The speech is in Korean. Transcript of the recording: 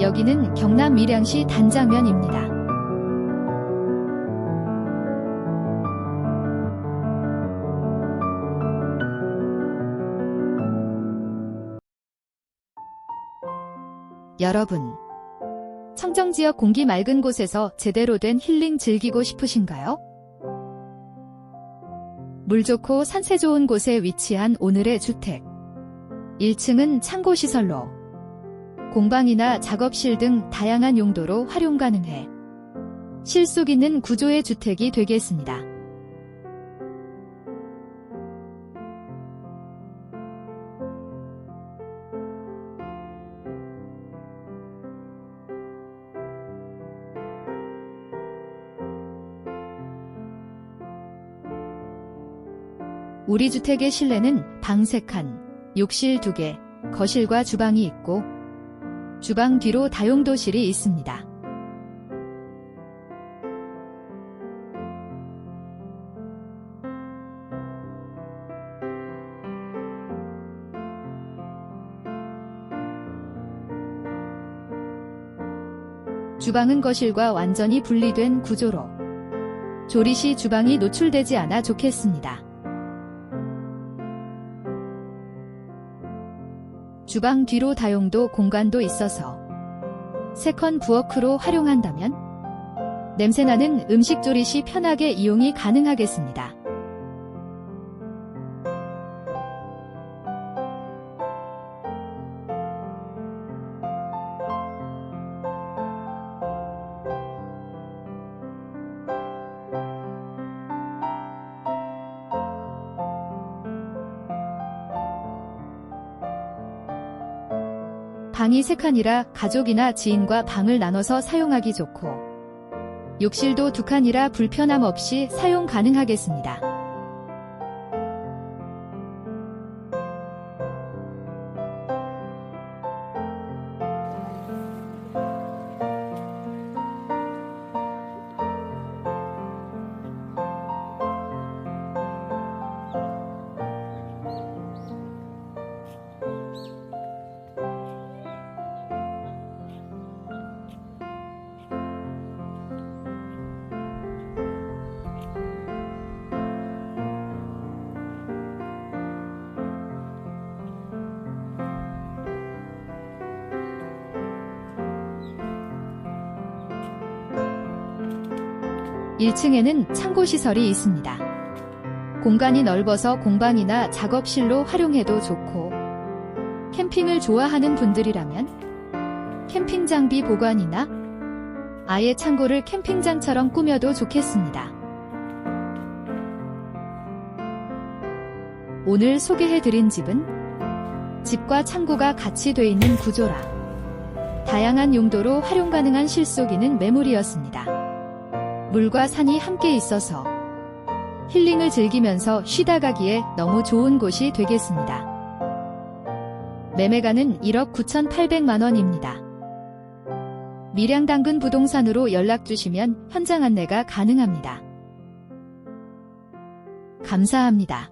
여기는 경남 밀양시 단장면입니다. 여러분, 청정지역 공기 맑은 곳에서 제대로 된 힐링 즐기고 싶으신가요? 물 좋고 산세 좋은 곳에 위치한 오늘의 주택. 1층은 창고시설로 공방이나 작업실 등 다양한 용도로 활용 가능해 실속 있는 구조의 주택이 되겠습니다. 우리 주택의 실내는 방 3칸, 욕실 2개, 거실과 주방이 있고 주방 뒤로 다용도실이 있습니다. 주방은 거실과 완전히 분리된 구조로 조리 시 주방이 노출되지 않아 좋겠습니다. 주방 뒤로 다용도 공간도 있어서 세컨 부엌으로 활용한다면 냄새나는 음식 조리 시 편하게 이용이 가능하겠습니다. 방이 3칸이라 가족이나 지인과 방을 나눠서 사용하기 좋고 욕실도 2칸이라 불편함 없이 사용 가능하겠습니다. 1층에는 창고 시설이 있습니다. 공간이 넓어서 공방이나 작업실로 활용해도 좋고 캠핑을 좋아하는 분들이라면 캠핑 장비 보관이나 아예 창고를 캠핑장처럼 꾸며도 좋겠습니다. 오늘 소개해드린 집은 집과 창고가 같이 돼 있는 구조라 다양한 용도로 활용 가능한 실속 있는 매물이었습니다. 물과 산이 함께 있어서 힐링을 즐기면서 쉬다 가기에 너무 좋은 곳이 되겠습니다. 매매가는 1억 9,800만 원입니다. 밀양 당근 부동산으로 연락 주시면 현장 안내가 가능합니다. 감사합니다.